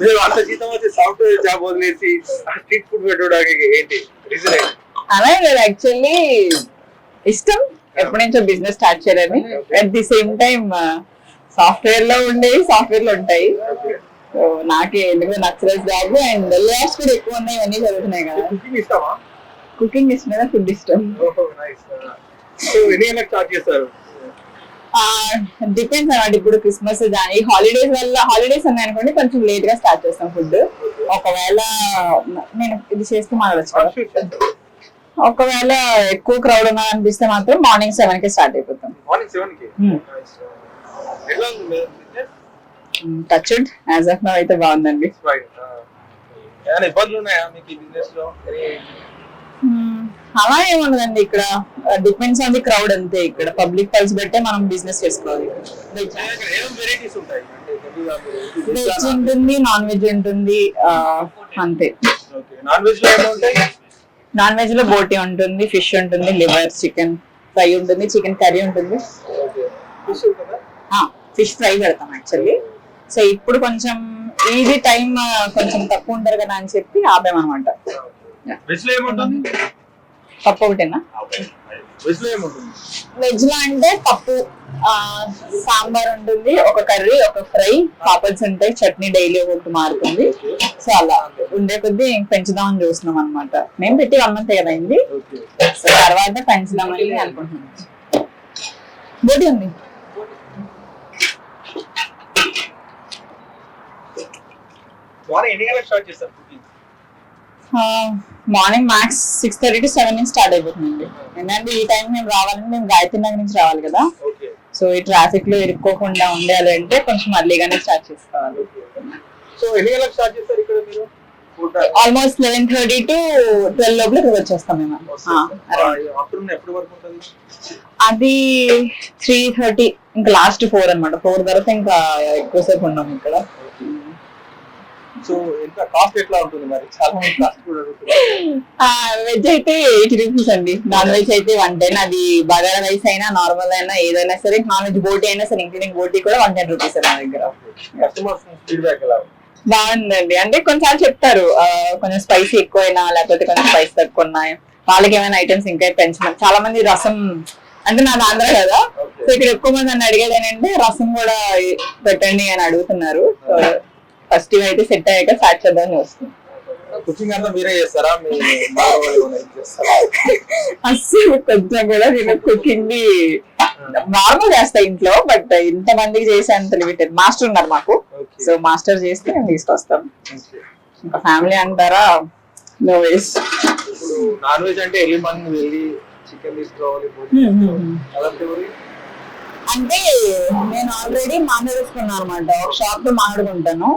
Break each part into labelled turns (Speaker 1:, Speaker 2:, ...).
Speaker 1: మీరు అంత జీతం వచ్చి సాఫ్ట్వేర్ జాబ్ వదిలేసి స్ట్రీట్ ఫుడ్ పెట్టడానికి ఏంటి రీజన్ ఏంటి?
Speaker 2: అలా లేదు యాక్చువల్లీ ఇష్టం. ఎప్పటి నుంచో బిజినెస్ స్టార్ట్ చేయాలని. అట్ ది సేమ్ టైం సాఫ్ట్వేర్లో ఉండేవి సాఫ్ట్వేర్లో ఉంటాయి. సో నాకే ఎందుకు నచ్చలేదు జాబ్ అండ్ లాస్ కూడా ఎక్కువ ఉన్నాయి ఇవన్నీ జరుగుతున్నాయి కదా.
Speaker 1: కుకింగ్ ఇష్టమా?
Speaker 2: కుకింగ్ ఇష్టం ఫుడ్ ఇష్టం.
Speaker 1: సో ఎన్ని స్టార్ట్ చేస్తారు?
Speaker 2: డిపెండ్స్ అన్నమాట ఇప్పుడు క్రిస్మస్ ఈ హాలిడేస్ వల్ల హాలిడేస్ ఉన్నాయి అనుకోండి కొంచెం లేట్గా స్టార్ట్ చేస్తాం ఫుడ్ ఒకవేళ నేను ఇది చేస్తే మాట్లాడచ్చు కదా. ఒకవేళ ఎక్కువ క్రౌడ్ ఉన్నా అనిపిస్తే మాత్రం మార్నింగ్ సెవెన్కి స్టార్ట్ అయిపోతాం? టచ్ యాజ్ ఆఫ్ నో అయితే బాగుందండి.
Speaker 1: ఏమైనా ఇబ్బందులు ఉన్నాయా మీకు ఈ
Speaker 2: బిజినెస్లో? అలా ఏముండదండి ఇక్కడ. డిపెండ్స్ ఆన్ ది క్రౌడ్ అంతే ఇక్కడ. పబ్లిక్ పల్స్ పెట్టే మనం బిజినెస్ చేసుకోవాలి. వెజ్ ఉంటుంది నాన్ వెజ్ ఉంటుంది అంతే.
Speaker 1: నాన్ వెజ్లో
Speaker 2: నాన్ బోటి ఉంటుంది ఫిష్ ఉంటుంది లివర్ చికెన్ ఫ్రై ఉంటుంది చికెన్ కర్రీ ఉంటుంది.
Speaker 1: ఫిష్
Speaker 2: ఫ్రై పెడతాం యాక్చువల్లీ సో ఇప్పుడు కొంచెం ఈజీ టైం కొంచెం తక్కువ ఉంటారు కదా అని చెప్పి ఆపామన్నమాట
Speaker 1: వెజ్
Speaker 2: పప్పు ఒకటేనా?
Speaker 1: వెజ్లో ఏముంటుంది?
Speaker 2: వెజ్లో అంటే పప్పు ఆ, సాంబార్ ఉంటుంది ఒక కర్రీ ఒక ఫ్రై పాపడ్స్ ఉంటాయి చట్నీ డైలీ ఒకటి మారుతుంది. సో అలా ఉండే కొద్దీ పెంచుదామని చూస్తున్నాం అనమాట మేము పెట్టి వన్ మంత్ కదా అయింది
Speaker 1: ఓకే.
Speaker 2: సో తర్వాత పెంచుదామని అనుకుంటున్నాం. బోటి ఉంది.
Speaker 1: ఎన్ని గంటలకు start
Speaker 2: morning max six thirty to seven నుంచి స్టార్ట్ అయిపోతుందండి. ఎందుకంటే ఈ టైం మేము రావాలంటే మేము గాయత్రి నగర్ నుంచి రావాలి కదా. సో ఈ ట్రాఫిక్లో ఇరుక్కోకుండా ఉండాలి అంటే కొంచెం అర్లీగానే స్టార్ట్ చేసుకోవాలి.
Speaker 1: సో ఎన్ని గంటలకు స్టార్ట్ చేస్తారు ఇక్కడ మీరు? Food
Speaker 2: almost eleven thirty to twelve లోపల ఇక్కడ వచ్చేస్తాం మేము.
Speaker 1: ఉంటుంది?
Speaker 2: అది త్రీ థర్టీ ఇంకా లాస్ట్ ఫోర్ అన్నమాట. ఫోర్ తర్వాత ఇంకా ఎక్కువసేపు ఉన్నాం ఇక్కడ.
Speaker 1: సో ఎంత కాస్ట్ ఎట్లా ఉంటుంది మరి? చాలా మంది కాస్ట్ కూడా
Speaker 2: వెజ్ అయితే ఎయిటీ రూపీస్ అండి. నాన్ వెజ్ అయితే వన్ టెన్ అది బగారా రైస్ అయినా నార్మల్ అయినా ఏదైనా సరే నాన్ వెజ్ బోటీ అయినా సరే ఇంక్లూడింగ్ బోటీ కూడా వన్ టెన్ రూపీస్ నా దగ్గర.
Speaker 1: కస్టమర్స్ ఫీడ్బ్యాక్ ఎలా
Speaker 2: బాగుందండి. అంటే కొన్నిసార్లు చెప్తారు కొంచెం స్పైసీ ఎక్కువైనా లేకపోతే కొంచెం స్పైస్ తక్కువ ఉన్నాయి వాళ్ళకి ఏమైనా ఐటమ్స్ ఇంకా పెంచమని. చాలా మంది రసం అంటే నాది ఆంధ్ర కదా. సో ఇక్కడ ఎక్కువ మంది నన్ను అడిగేది ఏంటంటే రసం కూడా పెట్టండి అని అడుగుతున్నారు. ఫస్ట్ ఇవి అయితే సెట్ అయ్యాక స్టార్ట్ చేద్దామని వస్తుంది
Speaker 1: కుకింగ్ అంతా మీరే చేస్తారా? మీ మా వాళ్ళు ఏమైనా help చేస్తారా?
Speaker 2: అస్సలు కొంచెం కూడా నేను కుకింగ్ని నార్మల్ చేస్తా ఇంట్లో బట్ ఇంత మందికి చేసేంత లిమిటెడ్ మాస్టర్ ఉన్నారు మాకు. సో మాస్టర్ చేస్తే మేము తీసుకొస్తాం. ఇంకా ఫ్యామిలీ అంటారా? నో వేస్
Speaker 1: నాన్ వెజ్ అంటే వెళ్ళి చికెన్
Speaker 2: అంటే నేను ఆల్రెడీ మాట్లాడుకున్నాను అనమాట ఒక షాప్లో మాట్లాడుకుంటాను.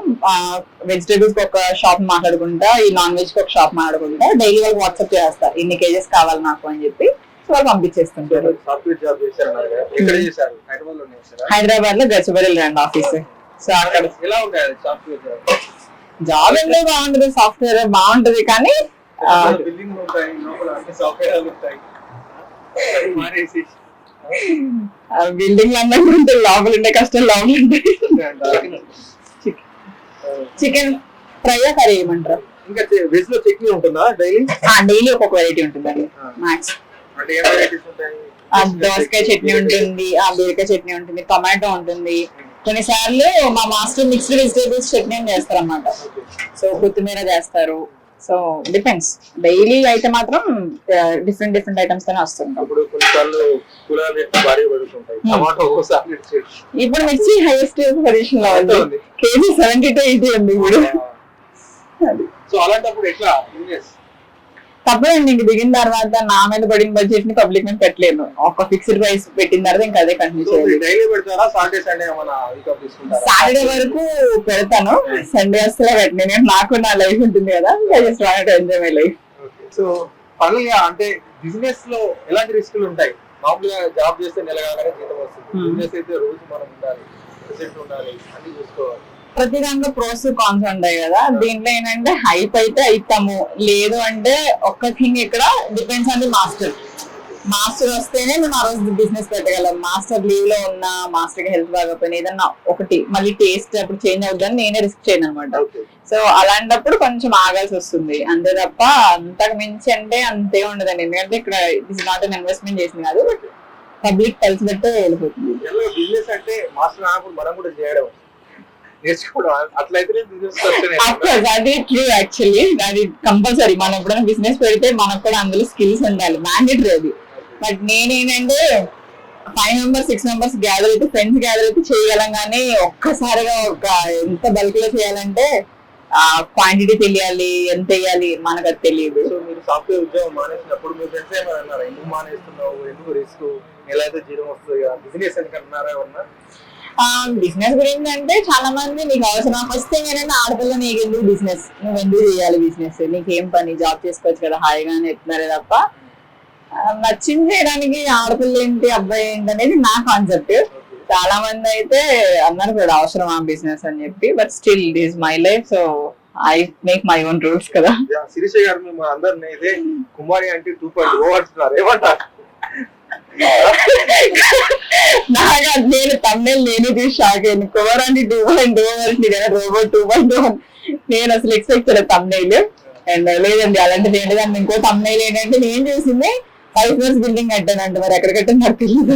Speaker 2: వెజిటేబుల్స్ ఒక షాప్ మాట్లాడుకుంటా ఈ నాన్ వెజ్ ఒక షాప్ మాట్లాడుకుంటా. డైలీ వాళ్ళు వాట్సాప్ చేస్తారు ఇన్ని కేజెస్ కావాలి నాకు అని చెప్పి. సో వాళ్ళు పంపించేస్తుంటారు. హైదరాబాద్లో గచ్చిబౌలి రండి ఆఫీస్. సో అక్కడ
Speaker 1: జాబ్
Speaker 2: ఎందుకు బాగుంటది. సాఫ్ట్వేర్ బాగుంటది కానీ
Speaker 1: బిల్డింగ్ ఉంటాయి లోపల సాఫ్ట్వేర్ ఉంటాయి.
Speaker 2: బిల్డింగ్ ఉంటాయి లోపల ఉండే కష్టం లోపల ఉంటాయి చికెన్ ఫ్రై కర్రీ ఏమంటారు?
Speaker 1: ఇంకా వెజ్లో చట్నీ ఉంటుందా డైలీ?
Speaker 2: డైలీ ఒక్కొక్క వెరైటీ ఉంటుందండి మ్యాక్స్
Speaker 1: అంటే ఏం వెరైటీస్ ఉంటాయి?
Speaker 2: ఆ దోసకాయ చట్నీ ఉంటుంది ఆ బీరకాయ చట్నీ ఉంటుంది టొమాటో ఉంటుంది. కొన్నిసార్లు మా మాస్టర్ మిక్స్డ్ వెజిటేబుల్స్ చట్నీ చేస్తారు అన్నమాట సో కొత్తిమీర చేస్తారు. సో డిపెండ్స్ డైలీ అయితే మాత్రం డిఫరెంట్ డిఫరెంట్ ఐటమ్స్ తోనే వస్తుంటాం.
Speaker 1: ఇప్పుడు కొన్నిసార్లు కూలర్ రేట్లు భారీ పడుతుంటాయి టమాటో ఒకసారి
Speaker 2: ఇప్పుడు మిర్చి హైయెస్ట్ పొజిషన్లో ఉంది? కేజీ సెవెంటీ టు ఎయిటీ ఉంది ఇప్పుడు.
Speaker 1: సో అలాంటప్పుడు ఎట్లా?
Speaker 2: తప్పదండి ఇంక దిగిన తర్వాత నా మీద పడిన బడ్జెట్ని పబ్లిక్ మీద పెట్టలేను ఒక ఫిక్స్డ్ ప్రైస్ పెట్టిన తర్వాత ఇంకా అదే కంటిన్యూ చేయాలి.
Speaker 1: సాటర్డే
Speaker 2: వరకు పెడతాను. సండే అసలు పెట్టను. నేను నాకు నా లైఫ్ ఉంటుంది కదా just want enjoy my life
Speaker 1: so పనులుగా అంటే బిజినెస్లో ఎలాంటి రిస్కులు ఉంటాయి? మామూలుగా జాబ్ చేస్తే నెల కాగానే జీతం వస్తుంది.
Speaker 2: Hmm.
Speaker 1: బిజినెస్ అయితే రోజు మనం ఉండాలి ప్రెసెంట్ ఉండాలి అన్ని చూసుకోవాలి.
Speaker 2: ప్రతి దాంట్లో ప్రోస్ కాన్స్ ఉంటాయి కదా. దీంట్లో ఏంటంటే హైప్ అయితే అయితాము లేదు అంటే ఒక్క థింగ్ ఇక్కడ depends on the master master వస్తేనే మేము ఆ రోజు బిజినెస్ పెట్టగలం. మాస్టర్ లీవ్లో ఉన్న మాస్టర్కి హెల్త్ బాగోపోయినా ఏదన్నా ఒకటి మళ్ళీ టేస్ట్ అప్పుడు చేంజ్ అవుతుందని నేనే రిస్క్ చేయను అనమాట సో అలాంటప్పుడు కొంచెం ఆగాల్సి వస్తుంది. అంతే తప్ప అంతకు మించి అంటే అంతే ఉండదండి. ఎందుకంటే ఇక్కడ ఇట్స్ నాట్ అన్ ఇన్వెస్ట్మెంట్ చేసింది కాదు బట్ పబ్లిక్ కలిసి పెట్టే వెళ్ళిపోతుంది
Speaker 1: బిజినెస్ అంటే మాస్టర్ మనం కూడా చేయడం. నేర్చుకోవడం.
Speaker 2: అది ట్రూ యాక్చువల్లీ అది కంపల్సరీ మనం ఎప్పుడైనా బిజినెస్ పెడితే మనకు కూడా అందులో స్కిల్స్ ఉండాలి. మ్యాండేటరీ అది. బట్ నేనేంటంటే five members six members gather అయితే ఫ్రెండ్స్ గ్యాదర్ అయితే చేయగలం కానీ ఒక్కసారిగా ఒక ఎంత బల్క్లో చేయాలంటే ఆ క్వాంటిటీ తెలియాలి ఎంత వేయాలి మనకు అది తెలియదు.
Speaker 1: సో మీరు సాఫ్ట్వేర్ ఉద్యోగం మానేసినప్పుడు మీ ఫ్రెండ్స్ ఏమైనా అన్నారు? ఎందుకు మానేస్తున్నావు? ఎందుకు రిస్క్ ఎలా అయితే జీరం వస్తుంది బిజినెస్ ఎందుకు ఏమన్నా
Speaker 2: బిజినెస్ గురించి అంటే చాలా మంది నీకు అవసరం. వస్తే ఏంటంటే ఆడపిల్ల నీకు ఎందుకు బిజినెస్ నువ్వు ఎందుకు చేయాలి బిజినెస్ నీకేం పని? జాబ్ చేసుకోవచ్చు కదా హాయిగా అని చెప్తున్నారే తప్ప. నచ్చింది చేయడానికి ఆడపిల్ల ఏంటి అబ్బాయి ఏంటి అనేది నా కాన్సెప్ట్ చాలా మంది అయితే అన్నారు కూడా అవసరం ఆ బిజినెస్ అని చెప్పి. But still it is my life so I make my own rules కదా.
Speaker 1: శిరీష గారు మేము అందరిని ఇదే కుమారి అంటే టూ పాయింట్ ఓ అంటున్నారు. ఏమంటారు?
Speaker 2: నాకు అది నేను తమిళ నేను చూసి షాక్ అయ్యాను కుమార్ అంటే two point two robot two point two నేను అసలు ఎక్స్పెక్ట్ చేయలేదు తమిళ అండ్ లేదండి అలాంటిది ఏంటి దాన్ని ఇంకో తమిళ ఏంటంటే నేను చూసింది ఫైవ్ ఫ్లోర్స్ బిల్డింగ్ కట్టానంట. మరి ఎక్కడ కట్టాను నాకు తెలియదు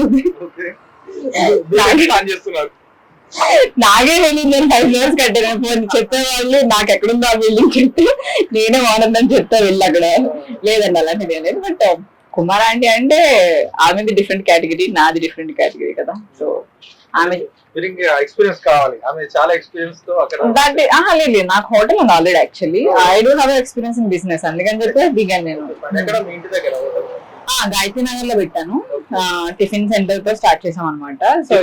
Speaker 2: నాకే తెలియదు నేను ఫైవ్ ఫ్లోర్స్ కట్టాను. పోనీ చెప్పే వాళ్ళు నాకు ఎక్కడుందో ఆ బిల్డింగ్ చెప్తే నేనే ఆనందని చెప్తా వెళ్ళి అక్కడ. లేదండి అలాంటిది ఏం లేదు బట్ కుమార్ ఆంటీ అంటే ఆమెది డిఫరెంట్ కేటగిరీ నాది డిఫరెంట్ కేటగిరీ కదా. సో ఆమె
Speaker 1: ఎక్స్పీరియన్స్ కావాలి. ఆమె చాలా ఎక్స్పీరియన్స్తో అక్కడ
Speaker 2: లేదు నాకు హోటల్ ఉంది already actually I don't have experience in business అందుకని చెప్పి దిగాను నేను. గాయత్రి నగర్లో పెట్టాను టిఫిన్ సెంటర్తో స్టార్ట్ చేసాం అనమాట సో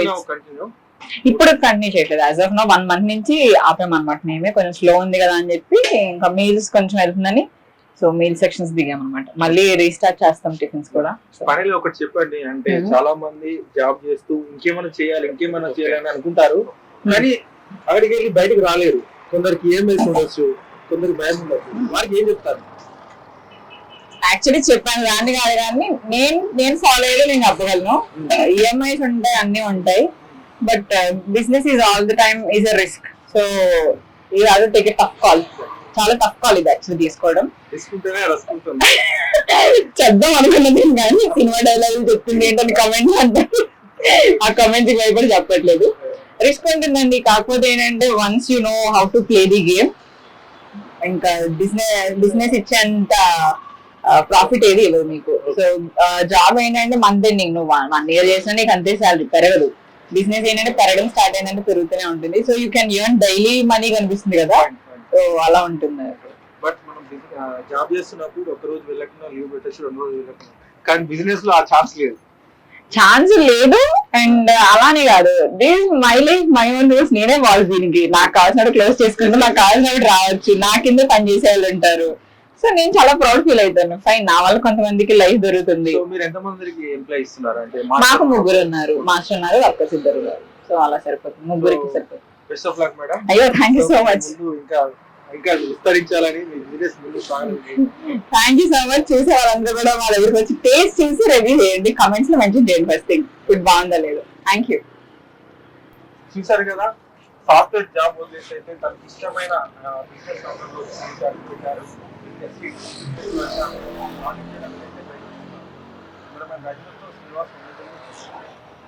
Speaker 2: ఇప్పుడు కంటిన్యూ చేయట్లేదు. As of now one month నుంచి ఆపామన్నమాట మేమే. కొంచెం స్లో ఉంది కదా అని చెప్పి ఇంకా మీల్స్ కొంచెం వెళ్తుందని సో మీల్ సెక్షన్స్ దిగామన్నమాట. మళ్ళీ రీస్టార్ట్ చేస్తాం టిఫిన్స్ కూడా.
Speaker 1: పనిలో ఒకటి చెప్పండి అంటే. చాలా మంది జాబ్ చేస్తూ ఇంకేమైనా చేయాలి ఇంకేమైనా చేయాలి అని అనుకుంటారు కానీ అక్కడికి వెళ్ళి బయటకు రాలేరు. కొందరికి ఏం వేసి ఉండొచ్చు కొందరికి భయం ఉండొచ్చు. వారికి ఏం చెప్తారు?
Speaker 2: యాక్చువల్లీ చెప్పాను దాన్ని కాదు కానీ నేను నేను ఫాలో అయ్యేది నేను చెప్పగలను. ఈఎంఐస్ ఉంటాయి అన్ని ఉంటాయి. But business is all the time is a risk so ఈ అది టేక్ టఫ్ కాల్ చాలా టఫ్ కాల్ ఇది యాక్చువల్లీ తీసుకోవడం. చెప్దాం అనుకున్నది కానీ సినిమా డైలాగులు చెప్తుంది ఏంటని కమెంట్ అంటే ఆ కమెంట్స్ భయపడి చెప్పట్లేదు. రిస్క్ ఉంటుందండి. కాకపోతే ఏంటంటే once you know how to play the game ఇంకా బిజినెస్ బిజినెస్ ఇచ్చేంత ప్రాఫిట్ ఏది ఇవ్వదు మీకు. సో జాబ్ ఏంటంటే మంత్ ఎండింగ్ నువ్వు వన్ ఇయర్ చేసినా నీకు అంతే శాలరీ పెరగదు. బిజినెస్ ఏంటంటే పెరగడం స్టార్ట్ అయిందంటే పెరుగుతూనే ఉంటుంది. So you can earn daily money కనిపిస్తుంది కదా. సో అలా ఉంటుంది
Speaker 1: బట్ మనం జాబ్ చేస్తున్నప్పుడు ఒక రోజు వెళ్ళకుండా లీవ్ పెట్టేసి రెండు రోజులు వెళ్ళకుండా కానీ బిజినెస్లో ఆ ఛాన్స్ లేదు.
Speaker 2: ఛాన్స్ లేదు అండ్ అలానే కాదు. This my life my own rules నేనే బాస్ దీనికి. నాకు కావాల్సినప్పుడు క్లోజ్ చేసుకుంటే నాకు కావాల్సినప్పుడు రావచ్చు. నా కింద పని చేసే వాళ్ళు ఉంటారు? సో నేను చాలా ప్రౌడ్ ఫీల్ అవుతాను. ఫైన్ నా వల్ల కొంతమందికి లైఫ్ దొరుకుతుంది. మాకు ముగ్గురు ఉన్నారు. మాస్టర్ ఉన్నారు వర్కర్స్ ఇద్దరు సో అలా సరిపోతుంది. ముగ్గురికి సరిపోతుంది.
Speaker 1: బెస్ట్ ఆఫ్ లక్ మేడం
Speaker 2: అయ్యో థ్యాంక్ యూ సో మచ్
Speaker 1: ఇంకా ఇంకా విస్తరించాలని
Speaker 2: థ్యాంక్ యూ సో మచ్ చూసే వాళ్ళందరూ కూడా మా దగ్గరికి వచ్చి టేస్ట్ చూసి రివ్యూ చేయండి. కమెంట్స్లో మెన్షన్ చేయండి ఫస్ట్ థింగ్ ఫుడ్ బాగుందా లేదు థ్యాంక్ యూ
Speaker 1: చూసారు కదా సాఫ్ట్వేర్ జాబ్ వదిలేసి అయితే తనకి ఇష్టమైన బిజినెస్ రంగంలో పెట్టారు రజనీతో శ్రీనివాస్